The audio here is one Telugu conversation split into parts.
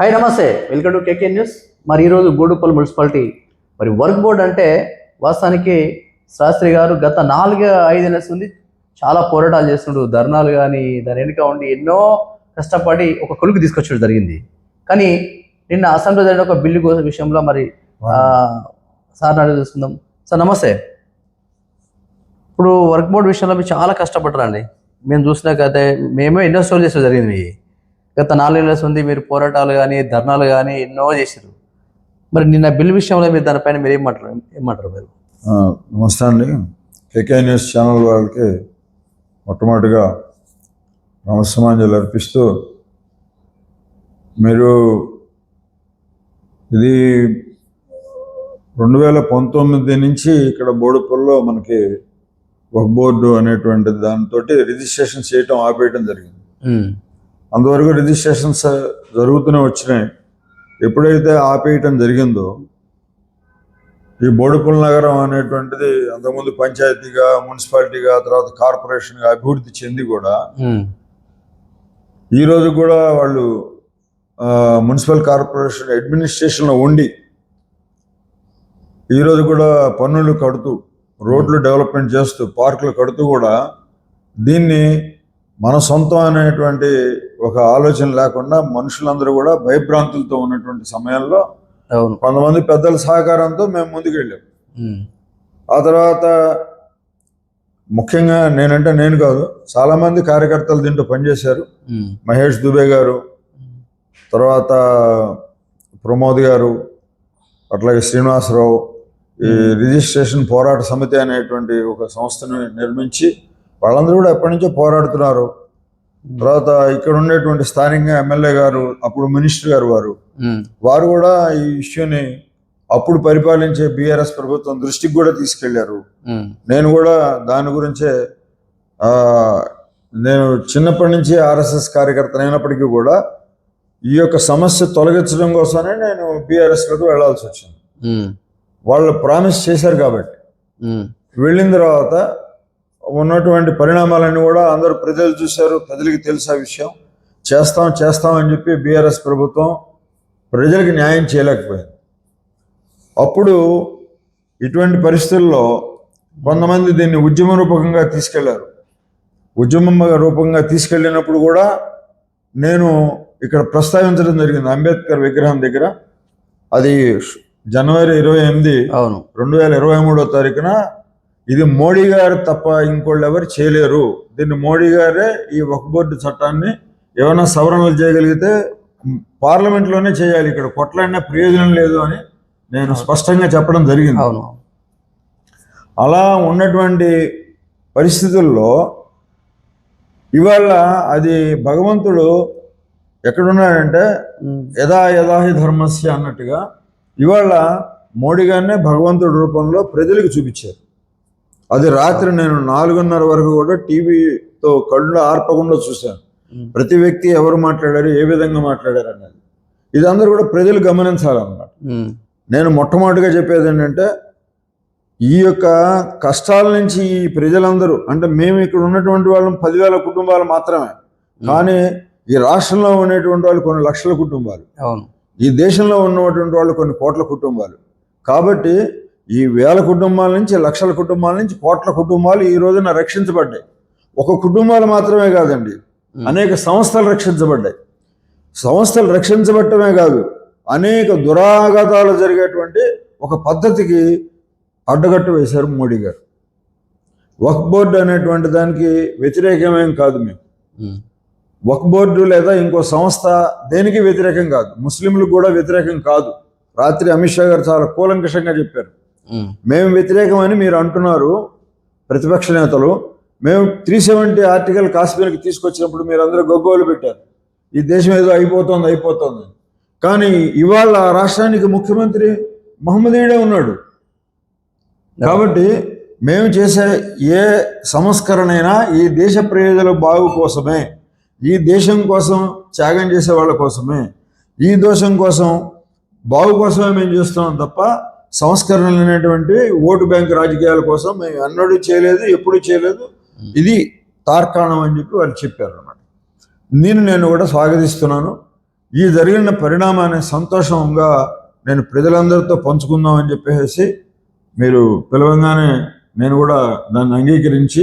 హాయ్ నమస్తే. వెల్కమ్ టు కేకే న్యూస్ మరి ఈరోజు గూడుపల్ మున్సిపాలిటీ మరి వర్క్ బోర్డ్ అంటే వాస్తవానికి శాస్త్రి గారు గత నాలుగు ఐదు నెలల ఉంది. చాలా పోరాటాలు చేస్తుండు ధర్నాలు కానీ దాని వెనుక ఉండి ఎన్నో కష్టపడి ఒక కొలుకు తీసుకొచ్చడం జరిగింది. కానీ నిన్న అసెంబ్లీ జరిగిన ఒక బిల్లు కోసం విషయంలో మరి సార్ నాడు చూసుకుందాం సార్ నమస్తే. ఇప్పుడు వర్క్ బోర్డ్ విషయంలో మీరు చాలా కష్టపడ్డారండి. మేము చూసినాకైతే మేమే ఎన్నో స్టోర్ చేసే జరిగింది. మీ గత నాలుగు నెలల ఉంది మీరు పోరాటాలు కానీ ధర్నాలు కానీ ఎన్నో చేశారు మరి నిన్న బిల్ విషయంలో మీరు దానిపైన మీరు ఏం మాట్లాడారు ఏమంటారు మీరు నమస్తే అండి. కేకే న్యూస్ ఛానల్ వాళ్ళకి మొట్టమొదటిగా నమస్సమాంజలు అర్పిస్తూ మీరు ఇది రెండు వేల పంతొమ్మిది నుంచి ఇక్కడ బోడుపల్లో మనకి ఒక బోర్డు అనేటువంటి దాంతో రిజిస్ట్రేషన్ చేయటం ఆపేయటం జరిగింది. అంతవరకు రిజిస్ట్రేషన్స్ జరుగుతూనే వచ్చినాయి. ఎప్పుడైతే ఆపేయటం జరిగిందో ఈ బోడుపుల నగరం అనేటువంటిది అంతకుముందు పంచాయతీగా మున్సిపాలిటీగా తర్వాత కార్పొరేషన్గా అభివృద్ధి చెంది కూడా ఈ రోజు కూడా వాళ్ళు మున్సిపల్ కార్పొరేషన్ అడ్మినిస్ట్రేషన్లో ఉండి ఈ రోజు కూడా పన్నులు కడుతూ రోడ్లు డెవలప్మెంట్ చేస్తూ పార్కులు కడుతూ కూడా దీన్ని మన సొంతం అనేటువంటి ఒక ఆలోచన లేకుండా మనుషులందరూ కూడా భయభ్రాంతులతో ఉన్నటువంటి సమయంలో కొంతమంది పెద్దల సహకారంతో మేము ముందుకు వెళ్ళాం. ఆ తర్వాత ముఖ్యంగా నేనంటే నేను కాదు చాలామంది కార్యకర్తలు దీంట్లో పనిచేశారు. మహేష్ దుబే గారు తర్వాత ప్రమోద్ గారు అట్లాగే శ్రీనివాసరావు ఈ రిజిస్ట్రేషన్ పోరాట సమితి అనేటువంటి ఒక సంస్థను నిర్మించి వాళ్ళందరూ కూడా ఎప్పటి నుంచో పోరాడుతున్నారు తర్వాత ఇక్కడ ఉండేటువంటి స్థానికంగా ఎమ్మెల్యే గారు అప్పుడు మినిస్టర్ గారు వారు. వారు కూడా ఈ ఇష్యూని అప్పుడు పరిపాలించే బీఆర్ఎస్ ప్రభుత్వం దృష్టికి కూడా తీసుకెళ్ళారు. నేను కూడా దాని గురించే నేను చిన్నప్పటి నుంచి ఆర్ఎస్ఎస్ కార్యకర్త అయినప్పటికీ కూడా ఈ యొక్క సమస్య తొలగించడం కోసమే నేను బీఆర్ఎస్లోకి వెళ్ళాల్సి వచ్చింది. వాళ్ళు ప్రామిస్ చేశారు కాబట్టి. వెళ్ళిన తర్వాత ఉన్నటువంటి పరిణామాలన్నీ కూడా అందరూ ప్రజలు చూశారు ప్రజలకి తెలుసు ఆ విషయం. చేస్తాం చేస్తాం అని చెప్పి బీఆర్ఎస్ ప్రభుత్వం ప్రజలకు న్యాయం చేయలేకపోయింది. అప్పుడు ఇటువంటి పరిస్థితుల్లో కొంతమంది దీన్ని ఉద్యమ రూపకంగా తీసుకెళ్ళారు. ఉద్యమ రూపంగా తీసుకెళ్ళినప్పుడు కూడా నేను ఇక్కడ ప్రస్తావించడం జరిగింది అంబేద్కర్ విగ్రహం దగ్గర. అది జనవరి ఇరవై ఎనిమిది అవును. రెండు వేల ఇరవై మూడో తారీఖున ఇది మోడీ గారు తప్ప ఇంకోళ్ళు ఎవరు చేయలేరు. దీన్ని మోడీ గారే ఈ వక్ బోర్డు చట్టాన్ని ఏమైనా సవరణలు చేయగలిగితే పార్లమెంట్లోనే చేయాలి. ఇక్కడ కొట్లాడిన ప్రయోజనం లేదు అని నేను స్పష్టంగా చెప్పడం జరిగింది. అవును. అలా ఉన్నటువంటి పరిస్థితుల్లో ఇవాళ అది భగవంతుడు ఎక్కడున్నాడంటే. యథా యథాహి ధర్మస్య అన్నట్టుగా ఇవాళ మోడీ గారినే భగవంతుడి రూపంలో ప్రజలకు చూపించారు. అది రాత్రి నేను నాలుగున్నర వరకు కూడా టీవీతో కళ్ళు ఆర్పకుండా చూశాను. ప్రతి వ్యక్తి ఎవరు మాట్లాడారు ఏ విధంగా మాట్లాడారు అనేది. ఇది అందరూ కూడా ప్రజలు గమనించాలన్నమాట. నేను మొట్టమొదటిగా చెప్పేది ఏంటంటే ఈ యొక్క కష్టాల నుంచి ఈ ప్రజలందరూ అంటే మేము ఇక్కడ ఉన్నటువంటి వాళ్ళం పదివేల కుటుంబాలు మాత్రమే. కానీ ఈ రాష్ట్రంలో ఉండేటువంటి వాళ్ళు కొన్ని లక్షల కుటుంబాలు. ఈ దేశంలో ఉన్నటువంటి వాళ్ళు కొన్ని కోట్ల కుటుంబాలు. కాబట్టి ఈ వేల కుటుంబాల నుంచి లక్షల కుటుంబాల నుంచి కోట్ల కుటుంబాలు ఈ రోజున రక్షించబడ్డాయి ఒక కుటుంబాలు మాత్రమే కాదండి. అనేక సంస్థలు రక్షించబడ్డాయి సంస్థలు రక్షించబడటమే కాదు అనేక దురాఘాతాలు జరిగేటువంటి ఒక పద్ధతికి అడ్డగట్టు వేశారు మోడీ గారు వక్ బోర్డు అనేటువంటి దానికి వ్యతిరేకమేం కాదు మేము. వక్ బోర్డు లేదా ఇంకో సంస్థ దేనికి వ్యతిరేకం కాదు ముస్లింలకు కూడా వ్యతిరేకం కాదు రాత్రి అమిత్ షా గారు చాలా కూలంకషంగా చెప్పారు. మేము వ్యతిరేకమని మీరు అంటున్నారు ప్రతిపక్ష నేతలు. మేము త్రీ సెవెంటీ ఆర్టికల్ కాశ్మీర్కి తీసుకొచ్చినప్పుడు మీరు అందరూ గొగ్గోలు పెట్టారు. ఈ దేశం ఏదో అయిపోతుంది అయిపోతుంది. కానీ ఇవాళ రాష్ట్రానికి ముఖ్యమంత్రి మహమ్మదీయుడే ఉన్నాడు. కాబట్టి మేము చేసే ఏ సంస్కరణ అయినా ఈ దేశ ప్రజల బాగు కోసమే ఈ దేశం కోసం త్యాగం చేసే వాళ్ళ కోసమే ఈ దోషం కోసం బాగు కోసమే మేము చేస్తున్నాం తప్ప సంస్కరణలు అనేటువంటి ఓటు బ్యాంక్ రాజకీయాల కోసం మేము అన్నడూ చేయలేదు ఎప్పుడు చేయలేదు. ఇది తార్కాణం అని చెప్పి వాళ్ళు చెప్పారు అనమాట నేను నేను కూడా స్వాగతిస్తున్నాను. ఈ జరిగిన పరిణామాన్ని సంతోషంగా నేను ప్రజలందరితో పంచుకుందాం అని చెప్పేసి మీరు పిలవంగానే నేను కూడా దాన్ని అంగీకరించి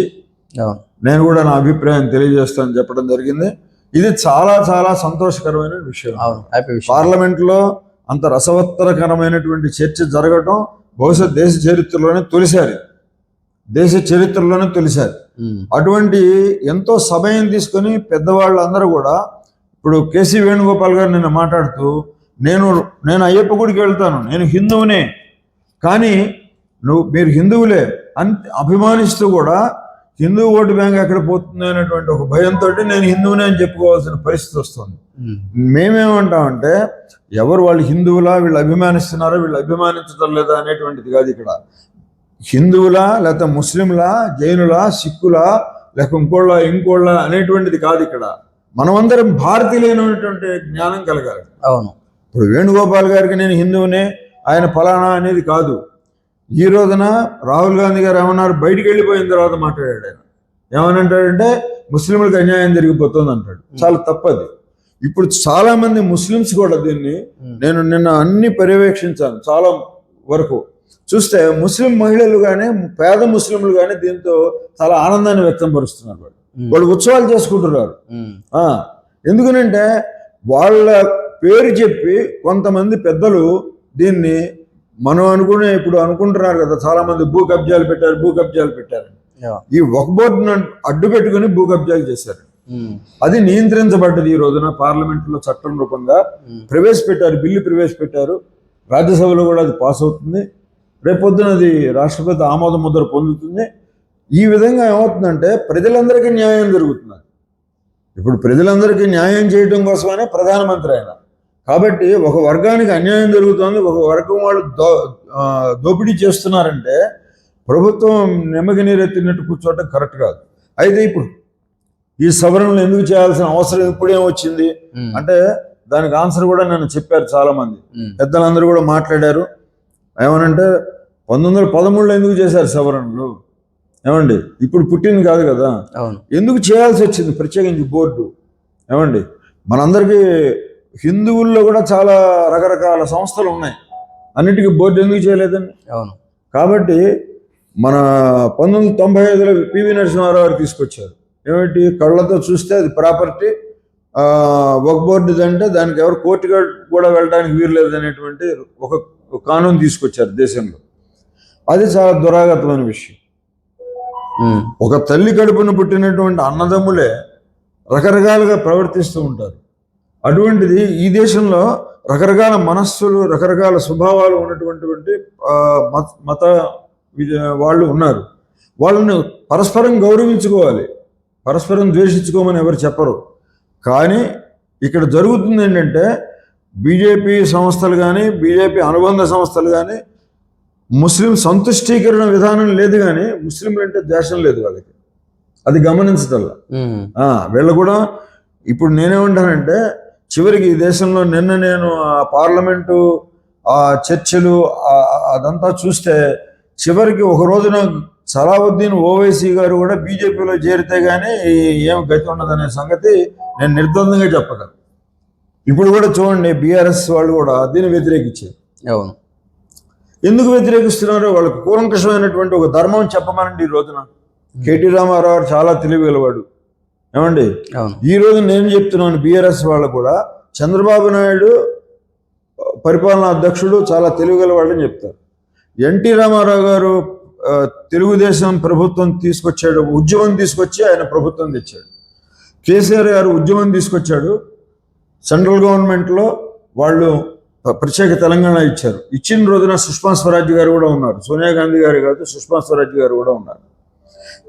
నేను కూడా నా అభిప్రాయం తెలియజేస్తానని చెప్పడం జరిగింది. ఇది చాలా చాలా సంతోషకరమైన విషయం. పార్లమెంట్లో అంత రసవత్తరకరమైనటువంటి చర్చ జరగటం బహుశా దేశ చరిత్రలోనే తొలిసారి. దేశ చరిత్రలోనే తొలిసారి. అటువంటి ఎంతో సమయం తీసుకొని పెద్దవాళ్ళందరూ కూడా ఇప్పుడు కేసీ వేణుగోపాల్ గారు నిన్న మాట్లాడుతూ నేను నేను అయ్యప్ప గుడికి వెళ్తాను. నేను హిందువునే. కానీ నువ్వు మీరు హిందువులే అని అభిమానిస్తూ కూడా హిందూ ఓటు బ్యాంక్ ఎక్కడ పోతుంది అనేటువంటి ఒక భయంతో నేను హిందువునే అని చెప్పుకోవాల్సిన పరిస్థితి వస్తుంది. మేమేమంటామంటే ఎవరు వాళ్ళు హిందువులా వీళ్ళు అభిమానిస్తున్నారా వీళ్ళు అభిమానించడం లేదా అనేటువంటిది కాదు ఇక్కడ. హిందువులా లేకపోతే ముస్లింలా జైనులా సిక్కులా లేక ఇంకోళ్ళ ఇంకోళ్ళ అనేటువంటిది కాదు ఇక్కడ. మనమందరం భారతీయులైనటువంటి జ్ఞానం కలగాలి. అవును. ఇప్పుడు వేణుగోపాల్ గారికి నేను హిందువునే ఆయన ఫలానా అనేది కాదు. ఈ రోజున రాహుల్ గాంధీ గారు ఏమన్నారు? బయటికి వెళ్ళిపోయిన తర్వాత మాట్లాడాడు ఆయన. ఏమని అంటాడంటే ముస్లింలకు అన్యాయం జరిగిపోతుంది అంటాడు. చాలా తప్పది. ఇప్పుడు చాలా మంది ముస్లిమ్స్ కూడా దీన్ని నేను నిన్న అన్ని పర్యవేక్షించాను చాలా వరకు. చూస్తే ముస్లిం మహిళలు కానీ పేద ముస్లింలు కానీ దీంతో చాలా ఆనందాన్ని వ్యక్తం పరుస్తున్నారు వాళ్ళు. వాళ్ళు ఉత్సవాలు చేసుకుంటున్నారు. ఎందుకనంటే వాళ్ళ పేరు చెప్పి కొంతమంది పెద్దలు దీన్ని మనం అనుకునే ఇప్పుడు అనుకుంటున్నారు కదా చాలా మంది భూ కబ్జాలు పెట్టారు భూ కబ్జాలు పెట్టారు. ఈ ఒక బోర్డును అడ్డు పెట్టుకుని భూ కబ్జాలు చేశారు. అది నియంత్రించబడ్డది ఈ రోజున పార్లమెంట్లో చట్టం రూపంగా ప్రవేశపెట్టారు బిల్లు ప్రవేశపెట్టారు. రాజ్యసభలో కూడా అది పాస్ అవుతుంది. రేపొద్దున అది రాష్ట్రపతి ఆమోద ముద్ర పొందుతుంది. ఈ విధంగా ఏమవుతుందంటే ప్రజలందరికీ న్యాయం జరుగుతుంది. ఇప్పుడు ప్రజలందరికీ న్యాయం చేయడం కోసమనే ప్రధానమంత్రి ఆయన. కాబట్టి ఒక వర్గానికి అన్యాయం జరుగుతుంది ఒక వర్గం వాళ్ళు దో దోపిడీ చేస్తున్నారంటే ప్రభుత్వం నెమ్మకి నీరెత్తినట్టు కూర్చోవటం కరెక్ట్ కాదు. అయితే ఇప్పుడు ఈ సవరణలు ఎందుకు చేయాల్సిన అవసరం ఇప్పుడేం వచ్చింది? అంటే దానికి ఆన్సర్ కూడా నన్ను చెప్పారు చాలా మంది పెద్దలందరూ కూడా మాట్లాడారు. ఏమనంటే పంతొమ్మిది వందల పదమూడులో ఎందుకు చేశారు సవరణలు? ఏమండి? ఇప్పుడు పుట్టింది కాదు కదా? ఎందుకు చేయాల్సి వచ్చింది ప్రత్యేకించి బోర్డు? ఏమండి? మనందరికీ హిందువుల్లో కూడా చాలా రకరకాల సంస్థలు ఉన్నాయి. అన్నిటికీ బోర్డు ఎందుకు చేయలేదండి? అవును. కాబట్టి మన పంతొమ్మిది వందల తొంభై ఐదులో పివి నరసింహారావు గారు తీసుకొచ్చారు. ఏమిటి? కళ్ళతో చూస్తే అది ప్రాపర్టీ. ఒక బోర్డు అంటే దానికి ఎవరు కోర్టుగా కూడా వెళ్ళడానికి వీలు లేదనేటువంటి ఒక కానూన్ తీసుకొచ్చారు దేశంలో. అది చాలా దురాగతమైన విషయం. ఒక తల్లి కడుపున పుట్టినటువంటి అన్నదమ్ములే రకరకాలుగా ప్రవర్తిస్తూ ఉంటారు. అటువంటిది ఈ దేశంలో రకరకాల మనస్సులు రకరకాల స్వభావాలు ఉన్నటువంటి మత వాళ్ళు ఉన్నారు. వాళ్ళని పరస్పరం గౌరవించుకోవాలి. పరస్పరం ద్వేషించుకోమని ఎవరు చెప్పరు. కానీ ఇక్కడ జరుగుతుంది ఏంటంటే బీజేపీ సంస్థలు కానీ బీజేపీ అనుబంధ సంస్థలు కానీ ముస్లిం సంతుష్టీకరణ విధానం లేదు కానీ ముస్లింలు అంటే ద్వేషం లేదు వాళ్ళకి. అది గమనించటల్లా. వీళ్ళు కూడా ఇప్పుడు నేనేమంటానంటే చివరికి ఈ దేశంలో నిన్న నేను ఆ పార్లమెంటు ఆ చర్చలు అదంతా చూస్తే చివరికి ఒక రోజున సలావుద్దీన్ ఓవైసీ గారు కూడా బీజేపీలో చేరితే గానీ ఏం గతి ఉండదనే సంగతి నేను నిర్ద్వందంగా చెప్పగలను. ఇప్పుడు కూడా చూడండి బీఆర్ఎస్ వాళ్ళు కూడా దీన్ని వ్యతిరేకించారు. అవును. ఎందుకు వ్యతిరేకిస్తున్నారో? వాళ్ళకు కూలంకషమైనటువంటి ఒక ధర్మం చెప్పమనండి ఈ రోజున. కేటీ రామారావు చాలా తెలివిగలవాడు ఏమండి? ఈ రోజు నేను చెప్తున్నాను బీఆర్ఎస్ వాళ్ళు కూడా చంద్రబాబు నాయుడు పరిపాలనా అధ్యక్షుడు చాలా తెలివిగలవాడని చెప్తారు. ఎన్టీ రామారావు గారు తెలుగుదేశం ప్రభుత్వం తీసుకొచ్చాడు ఉద్యమం తీసుకొచ్చి ఆయన ప్రభుత్వం తెచ్చాడు. కేసీఆర్ గారు ఉద్యమం తీసుకొచ్చాడు సెంట్రల్ గవర్నమెంట్లో వాళ్ళు ప్ర- ప్రత్యేక తెలంగాణ ఇచ్చారు. ఇచ్చిన రోజున సుష్మా స్వరాజ్ గారు కూడా ఉన్నారు. సోనియా గాంధీ గారు కాదు సుష్మా స్వరాజ్ గారు కూడా ఉన్నారు.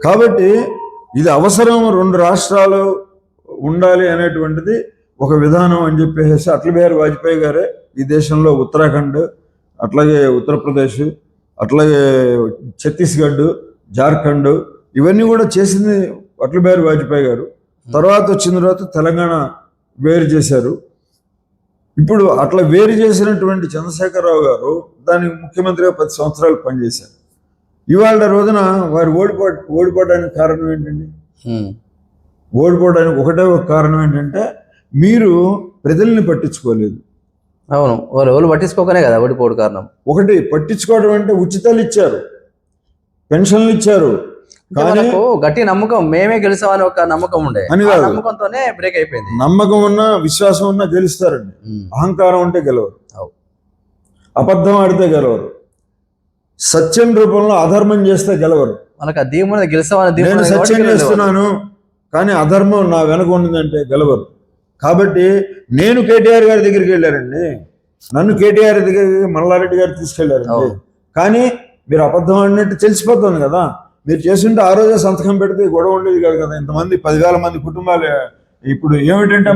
కాబట్టి ఇది అవసరం రెండు రాష్ట్రాలు ఉండాలి అనేటువంటిది ఒక విధానం అని చెప్పేసి అటల్ బిహారీ వాజ్పేయి గారే ఈ దేశంలో ఉత్తరాఖండ్ అట్లాగే ఉత్తరప్రదేశ్ అట్లాగే ఛత్తీస్గఢ్ జార్ఖండ్ ఇవన్నీ కూడా చేసింది అటల్ బిహారీ వాజ్పేయి గారు. తర్వాత వచ్చిన తర్వాత తెలంగాణ వేరు చేశారు. ఇప్పుడు అట్లా వేరు చేసినటువంటి చంద్రశేఖరరావు గారు దానికి ముఖ్యమంత్రిగా పది సంవత్సరాలు పనిచేశారు. ఇవాళ రోజున వారు ఓడిపో ఓడిపోవడానికి కారణం ఏంటండి? ఓడిపోవడానికి ఒకటే ఒక కారణం ఏంటంటే మీరు ప్రజల్ని పట్టించుకోలేదు. అవును. వాళ్ళు వాళ్ళు పట్టించుకోకనే కదా ఓడిపోడు కారణం. ఒకటి పట్టించుకోవడం అంటే ఉచితాలు ఇచ్చారు. పెన్షన్లు ఇచ్చారు. గట్టి నమ్మకం మేమే గెలిచామని ఒక నమ్మకం ఉండే. నమ్మకంతోనే బ్రేక్ అయిపోయింది. నమ్మకం ఉన్నా విశ్వాసం ఉన్నా గెలుస్తారండి. అహంకారం ఉంటే గెలవరు. అబద్ధం ఆడితే గెలవరు. సత్యం రూపంలో అధర్మం చేస్తే గెలవరు. వాళ్ళకి ఆ దీముని గెలిచామని నేను సత్యం చేస్తున్నాను కానీ అధర్మం నా వెనక ఉన్నదంటే గెలవరు. కాబట్టి నేను కేటీఆర్ గారి దగ్గరికి వెళ్ళారండి నన్ను కేటీఆర్ దగ్గరికి మల్లారెడ్డి గారు తీసుకెళ్ళారండి. కానీ మీరు అబద్ధం ఆడినట్టు తెలిసిపోతుంది కదా. మీరు చేస్తుంటే ఆ రోజే సంతకం పెడితే గొడవ ఉండేది కాదు కదా. ఇంతమంది పదివేల మంది కుటుంబాలు. ఇప్పుడు ఏమిటంటే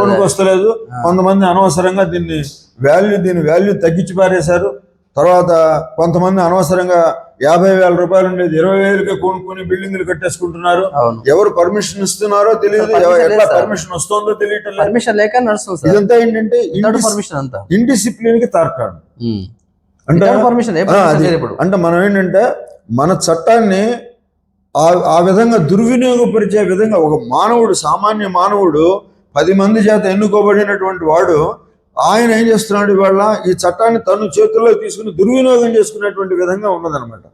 కొనుక్కొస్తలేదు కొంతమంది అనవసరంగా దీన్ని వాల్యూ దీని వాల్యూ తగ్గించి పారేశారు. తర్వాత కొంతమంది అనవసరంగా యాభై వేల రూపాయలు ఉండేది. ఇరవై వేలకే కొనుక్కొని బిల్డింగ్లు కట్టేసుకుంటున్నారు. ఎవరు పర్మిషన్ ఇస్తున్నారో తెలియదు. ఎట్లా. పర్మిషన్ వస్తుందో తెలియటం పర్మిషన్ లేక నడుస్తుంది ఇదంతా ఏంటంటే పర్మిషన్ అంతా. ఇండిసిప్లిన్కి తార్కాడు అంటే వితౌట్ పర్మిషన్ అంటే మనం ఏంటంటే మన చట్టాన్ని ఆ ఆ విధంగా దుర్వినియోగపరిచే విధంగా ఒక మానవుడు సామాన్య మానవుడు పది మంది చేత ఎన్నుకోబడినటువంటి వాడు ఆయన ఏం చేస్తున్నాడు ఇవాళ? ఈ చట్టాన్ని తను చేతుల్లో తీసుకుని దుర్వినియోగం చేసుకునేటువంటి విధంగా ఉన్నదనమాట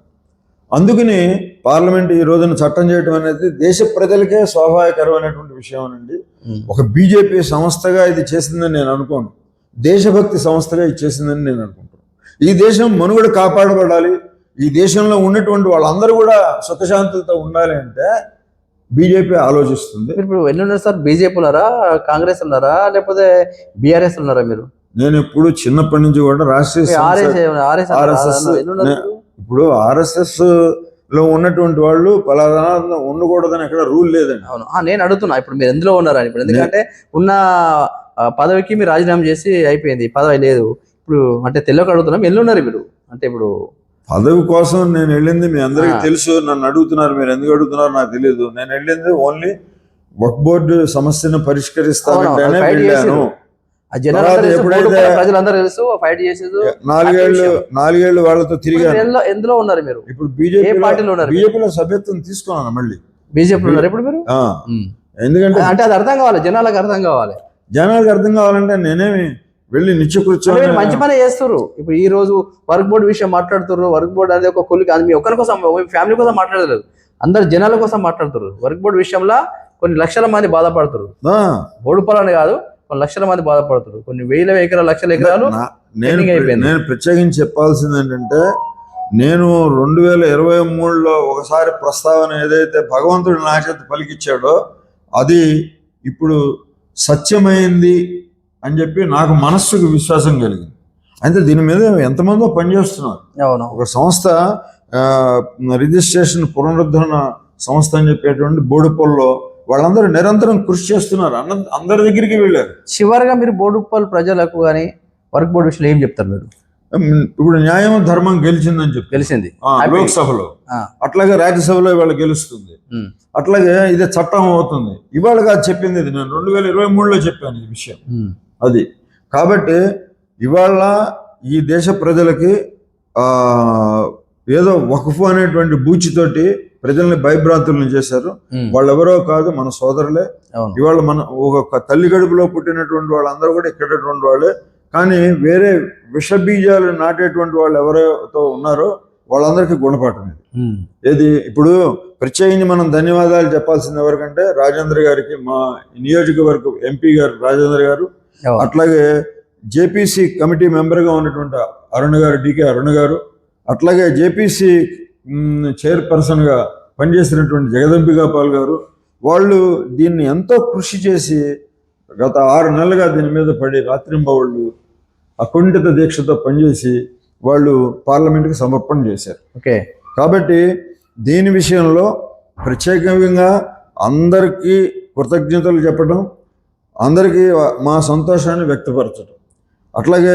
అందుకని పార్లమెంట్ ఈ రోజున చట్టం చేయడం అనేది దేశ ప్రజలకే స్వాభావికరమైనటువంటి విషయం ఉమ్. ఒక బీజేపీ సంస్థగా ఇది చేసిందని నేను అనుకోను. దేశభక్తి సంస్థగా ఇది చేసిందని నేను అనుకుంటున్నాను. ఈ దేశం మనుగడ కాపాడబడాలి. ఈ దేశంలో ఉన్నటువంటి వాళ్ళందరూ కూడా సుఖశాంతులతో ఉండాలి అంటే బీజేపీ ఆలోచిస్తుంది. మీరు ఇప్పుడు ఎన్ని ఉన్నారు సార్? బీజేపీ ఉన్నారా? కాంగ్రెస్ ఉన్నారా? లేకపోతే బీఆర్ఎస్ ఉన్నారా మీరు? నేను ఎప్పుడు చిన్నప్పటి నుంచి కూడా రాష్ట్రీయ? ఇప్పుడు? ఆర్ఎస్ఎస్లో ఉన్నటువంటి వాళ్ళు పలానా ఉండకూడదని ఎక్కడ రూల్ లేదండి. అవును. నేను అడుగుతున్నా. ఇప్పుడు మీరు ఎందులో ఉన్నారా ఇప్పుడు ఎందుకంటే ఉన్న పదవికి మీరు రాజీనామా చేసి అయిపోయింది. పదవి లేదు. ఇప్పుడు అంటే తెలియక అడుగుతున్నాం. ఎల్లు ఉన్నారు మీరు అంటే ఇప్పుడు పదవి కోసం నేను వెళ్ళింది మీ అందరికీ. తెలుసు నన్ను అడుగుతున్నారు మీరు ఎందుకు అడుగుతున్నారు నాకు తెలియదు నేను వెళ్ళింది ఓన్లీ వక్ బోర్డు సమస్యను పరిష్కరిస్తానంటేనే వెళ్ళాను. నాలుగేళ్ళు నాలుగేళ్ళు వాళ్ళతో తిరిగాను. ఎందులో ఉన్నారు మీరు? ఇప్పుడు బీజేపీ పార్టీలో ఉన్నారు బీజేపీలో సభ్యత్వం తీసుకున్నాను మళ్ళీ. బీజేపీ ఉన్నారు ఇప్పుడు మీరు? ఆ, ఉమ్. ఎందుకంటే అంటే అది అర్థం కావాలి జనాలకు అర్థం కావాలి. జనాలకు అర్థం కావాలంటే నేనేమి వెళ్ళి నిత్య కూర్చొని మంచి పని చేస్తారు ఇప్పుడు ఈ రోజు వర్క్ బోర్డ్ విషయం మాట్లాడుతున్నారు వర్క్ బోర్డ్ అనేది ఒక కొలికి అది మీ ఒక్కరి కోసం ఫ్యామిలీ కోసం మాట్లాడలేదు. అందరు జనాల కోసం మాట్లాడుతారు వర్క్ బోర్డ్ విషయంలో కొన్ని లక్షల మంది బాధపడతారు పొలాన్ని కాదు కొన్ని లక్షల మంది బాధపడతారు కొన్ని వేల ఎకరాలు లక్షల ఎకరాలు నేను. నేను ప్రత్యేకించి చెప్పాల్సింది ఏంటంటే నేను రెండు వేల ఇరవై మూడులో ఒకసారి ప్రస్తావన ఏదైతే భగవంతుడు నా చేత పలికిచ్చాడో అది ఇప్పుడు సత్యమైంది అని చెప్పి నాకు మనస్సుకు విశ్వాసం కలిగింది. అయితే దీని మీద ఎంతమందో పనిచేస్తున్నారు అవును. ఒక సంస్థ రిజిస్ట్రేషన్ పునరుద్ధరణ సంస్థ అని చెప్పేటువంటి బోడుపల్లో వాళ్ళందరూ నిరంతరం కృషి చేస్తున్నారు. అన్న అందరి దగ్గరికి వెళ్ళారు. చివరిగా మీరు బోడుప్పల్ ప్రజలకు కానీ వర్క్ బోర్డు విషయంలో ఏం చెప్తారు మీరు? ఇప్పుడు న్యాయం ధర్మం గెలిచిందని చెప్పి. Happy. లోక్సభలో. అట్లాగే రాజ్యసభలో ఇవాళ గెలుస్తుంది. అట్లాగే ఇది చట్టం అవుతుంది. ఇవాళ కాదు చెప్పింది ఇది. నేను రెండు వేల ఇరవై మూడులో చెప్పాను ఈ విషయం. అది. కాబట్టి ఇవాళ ఈ దేశ ప్రజలకి ఏదో వకఫు అనేటువంటి బూచితోటి ప్రజల్ని భయభ్రాంతులను చేశారు. వాళ్ళెవరో కాదు మన సోదరులే. ఇవాళ మన ఒక తల్లి గడుపులో పుట్టినటువంటి వాళ్ళందరూ కూడా ఇక్కడటువంటి వాళ్ళే. కానీ వేరే విషబీజాలు నాటేటువంటి వాళ్ళు ఎవరైతే ఉన్నారో వాళ్ళందరికీ గుణపాఠం ఇది. ఏది? ఇప్పుడు ప్రత్యేకించి మనం ధన్యవాదాలు చెప్పాల్సింది ఎవరికంటే రాజేంద్ర గారికి మా నియోజకవర్గ ఎంపీ గారు రాజేంద్ర గారు. అట్లాగే జేపీసీ కమిటీ మెంబర్గా ఉన్నటువంటి అరుణ్ గారు డికే అరుణ్ గారు అట్లాగే జేపీసీ చైర్పర్సన్గా పనిచేసినటువంటి జగదంబికా పాల్ గారు వాళ్ళు దీన్ని ఎంతో కృషి చేసి గత ఆరు నెలలుగా దీని మీద పడి రాత్రింబవళ్ళు అకుంఠిత దీక్షతో పనిచేసి వాళ్ళు పార్లమెంట్కి సమర్పణ చేశారు. ఓకే. కాబట్టి దీని విషయంలో ప్రత్యేకంగా అందరికీ కృతజ్ఞతలు చెప్పడం అందరికీ మా సంతోషాన్ని వ్యక్తపరచడం అట్లాగే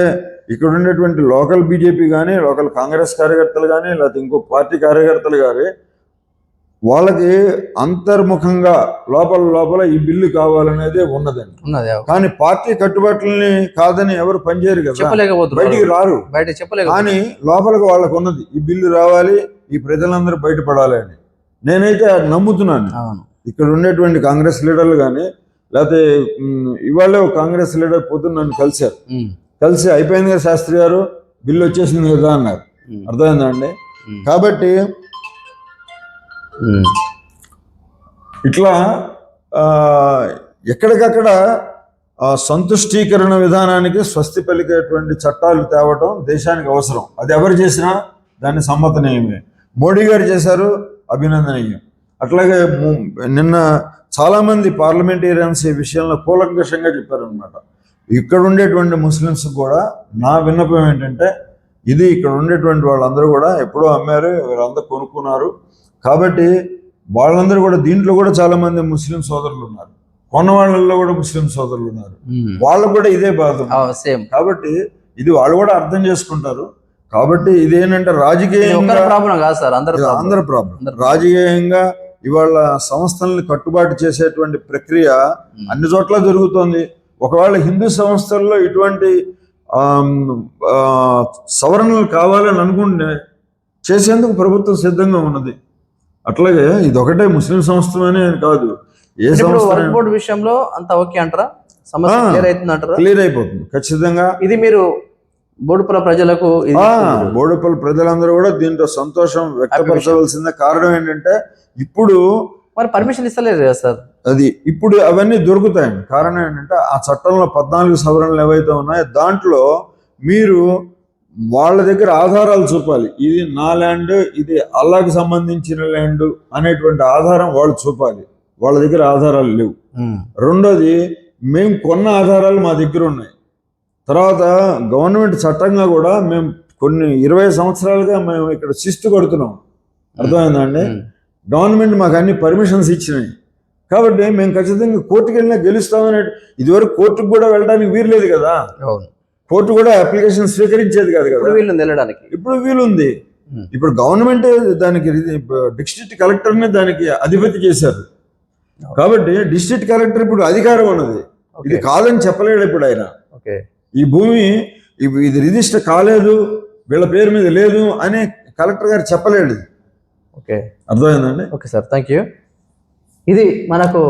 ఇక్కడ ఉండేటువంటి లోకల్ బీజేపీ కానీ లోకల్ కాంగ్రెస్ కార్యకర్తలు కానీ లేకపోతే ఇంకో పార్టీ కార్యకర్తలు కానీ వాళ్ళకి అంతర్ముఖంగా లోపల లోపల ఈ బిల్లు కావాలనేదే ఉన్నదండి. కానీ పార్టీ కట్టుబాట్లని కాదని ఎవరు పనిచేయరు కదా. బయటికి రారు. బయట చెప్పలేక కానీ లోపలికి వాళ్ళకు ఉన్నది ఈ బిల్లు రావాలి ఈ ప్రజలందరూ బయటపడాలి అని. నేనైతే నమ్ముతున్నాను. ఇక్కడ ఉండేటువంటి కాంగ్రెస్ లీడర్లు కానీ లేకపోతే ఇవాళే కాంగ్రెస్ లీడర్ పొద్దున్న నన్ను కలిశారు. కలిసి అయిపోయింది కదా శాస్త్రి గారు బిల్లు వచ్చేసింది కదా అన్నారు. ఉమ్, అర్థమైందా అండి? ఉమ్, కాబట్టి ఇట్లా ఎక్కడికక్కడ సంతుష్టీకరణ విధానానికి స్వస్తి పలికేటువంటి చట్టాలు తేవటం దేశానికి అవసరం. అది ఎవరు చేసినా దాన్ని సమ్మతనీయమే. మోడీ గారు చేశారు అభినందనీయం. అట్లాగే నిన్న చాలామంది పార్లమెంటేరియన్స్ ఈ విషయంలో కూలంకషంగా చెప్పారనమాట ఇక్కడ ఉండేటువంటి ముస్లిమ్స్ కూడా నా విన్నపం ఏంటంటే ఇది ఇక్కడ ఉండేటువంటి వాళ్ళందరూ కూడా ఎప్పుడో అమ్మారు వీళ్ళందరూ కొనుక్కున్నారు. కాబట్టి వాళ్ళందరూ కూడా దీంట్లో కూడా చాలా మంది ముస్లిం సోదరులు ఉన్నారు కొన్న వాళ్ళల్లో కూడా ముస్లిం సోదరులు ఉన్నారు ఉమ్. వాళ్ళకు కూడా ఇదే బాధ సేమ్. కాబట్టి ఇది వాళ్ళు కూడా అర్థం చేసుకుంటారు. కాబట్టి ఇదేంటంటే ఇది రాజకీయంగా ప్రాబ్లం కాదు సార్ అందరి. అందరి ప్రాబ్లం. రాజకీయంగా ఇవాళ సంస్థల్ని కట్టుబాటు చేసేటువంటి ప్రక్రియ. అన్ని చోట్ల జరుగుతోంది. ఒకవేళ హిందూ సంస్థల్లో ఇటువంటి సవరణలు కావాలని అనుకుంటే చేసేందుకు ప్రభుత్వం సిద్ధంగా ఉన్నది. అట్లాగే ఇది ఒకటే ముస్లిం సంస్థలోనే అని కాదు. ఏ సంస్థ విషయంలో అంత ఓకే అంటారా? సమస్య. క్లియర్ అవుతుంది అంటారా క్లియర్ అయిపోతుంది ఖచ్చితంగా. ఇది మీరు బోడుపుల ప్రజలకు. బోడుపల్లి ప్రజలందరూ కూడా దీంట్లో సంతోషం వ్యక్తపరచవలసిందే. కారణం ఏంటంటే ఇప్పుడు మరి పర్మిషన్ ఇస్తలేరు కదా సార్? అది ఇప్పుడు అవన్నీ దొరుకుతాయండి. కారణం ఏంటంటే ఆ చట్టంలో పద్నాలుగు సవరణలు ఏవైతే ఉన్నాయో దాంట్లో మీరు వాళ్ళ దగ్గర ఆధారాలు చూపాలి. ఇది నా ల్యాండ్ ఇది అల్లాకి సంబంధించిన ల్యాండ్ అనేటువంటి ఆధారం వాళ్ళు చూపాలి. వాళ్ళ దగ్గర ఆధారాలు లేవు. రెండోది మేము కొన్న ఆధారాలు మా దగ్గర ఉన్నాయి. తర్వాత గవర్నమెంట్ చట్టంగా కూడా మేము కొన్ని ఇరవై సంవత్సరాలుగా మేము ఇక్కడ శిస్తు కొడుతున్నాం. అర్థమైందండి. గవర్నమెంట్ మాకు అన్ని పర్మిషన్స్ ఇచ్చినాయి. కాబట్టి మేము ఖచ్చితంగా కోర్టుకు వెళ్ళినా గెలుస్తామని ఇదివరకు కోర్టుకు కూడా వెళ్ళడానికి వీలు లేదు కదా. అవును. కోర్టు కూడా అప్లికేషన్ స్వీకరించేది కాదు కదా. వీళ్ళు వెళ్ళడానికి. ఇప్పుడు వీలుంది. ఇప్పుడు గవర్నమెంట్ దానికి డిస్ట్రిక్ట్ కలెక్టర్ని దానికి అధిపతి చేశారు. కాబట్టి డిస్ట్రిక్ట్ కలెక్టర్ ఇప్పుడు అధికారం ఉన్నది. ఇది కాదని చెప్పలేడు ఇప్పుడు ఆయన. ఓకే. ఈ భూమి ఇది రిజిస్టర్ కాలేదు వీళ్ళ పేరు మీద లేదు అని కలెక్టర్ గారు చెప్పలేడు ఓకే. అర్థమైందండి? ఓకే సార్ థ్యాంక్ యూ ఇది మనకు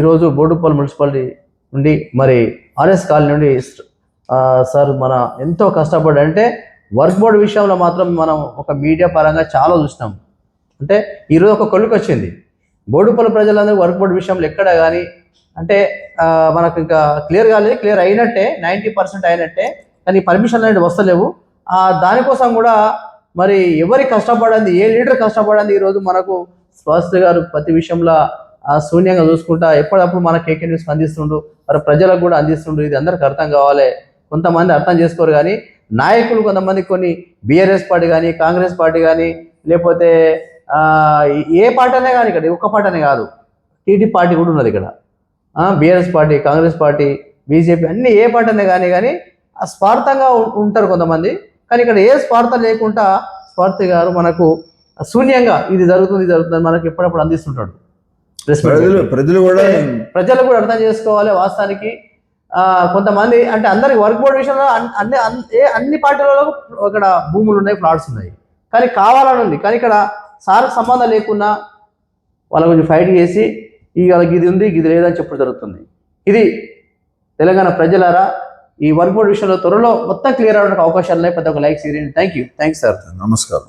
ఈరోజు బోడుపల్ మున్సిపాలిటీ నుండి మరి ఆర్ఎస్ కాలనీ నుండి సార్ మన ఎంతో కష్టపడి అంటే వర్క్ బోర్డ్ విషయంలో మాత్రం మనం ఒక మీడియా పరంగా చాలా చూసినాం. అంటే ఈరోజు ఒక కొలుకు వచ్చింది. బోడుపల్లి ప్రజలందరూ వర్క్ బోర్డ్ విషయంలో ఎక్కడ కానీ అంటే మనకు ఇంకా క్లియర్ కాలేదు క్లియర్ అయినట్టే నైంటీ పర్సెంట్ అయినట్టే కానీ పర్మిషన్ అనేది వస్తలేవు. దానికోసం కూడా మరి ఎవరి కష్టపడింది ఏ లీడర్ కష్టపడింది ఈరోజు మనకు స్వాస్థ్య గారు ప్రతి విషయంలో శూన్యంగా చూసుకుంటా ఎప్పటికప్పుడు మన కేకే న్యూస్ అందిస్తుండు మరి ప్రజలకు కూడా అందిస్తుండు ఇది అందరికి అర్థం కావాలి. కొంతమంది అర్థం చేసుకోరు కానీ నాయకులు కొంతమంది కొన్ని బీఆర్ఎస్ పార్టీ కానీ కాంగ్రెస్ పార్టీ కానీ లేకపోతే ఏ పార్టీ అనే కానీ ఇక్కడ ఒక్క పార్టీ అనే కాదు టీడీ పార్టీ కూడా ఉన్నది ఇక్కడ. BRS party Congress party BJP అన్ని ఏ పార్టీ అనే కానీ కానీ ఆ స్వార్థంగా ఉంటారు కొంతమంది. కానీ ఇక్కడ ఏ స్వార్థం లేకుండా స్వార్థి గారు మనకు శూన్యంగా ఇది జరుగుతుంది ఇది జరుగుతుంది మనకు ఎప్పుడప్పుడు అందిస్తుంటాడు. ప్రజలు ప్రజలు కూడా ప్రజలు కూడా అర్థం చేసుకోవాలి వాస్తవానికి. కొంతమంది అంటే అందరికి వర్క్ బోర్డ్ విషయంలో అన్- అన్ని అన్- ఏ అన్ని పార్టీలలో ఇక్కడ భూములు ఉన్నాయి ప్లాట్స్ ఉన్నాయి. కానీ కావాలని ఉంది. కానీ ఇక్కడ సార్ సంబంధం లేకున్నా వాళ్ళ గురించి ఫైట్ చేసి ఈ గిది ఇది ఉంది ఇది లేదని చెప్పడం జరుగుతుంది. ఇది తెలంగాణ ప్రజలారా ఈ వర్క్ బోర్డ్ విషయంలో త్వరలో మొత్తం క్లియర్ అవడానికి అవకాశాలు ఉన్నాయి. పెద్ద ఒక like serial thank you thanks sir నమస్కారం.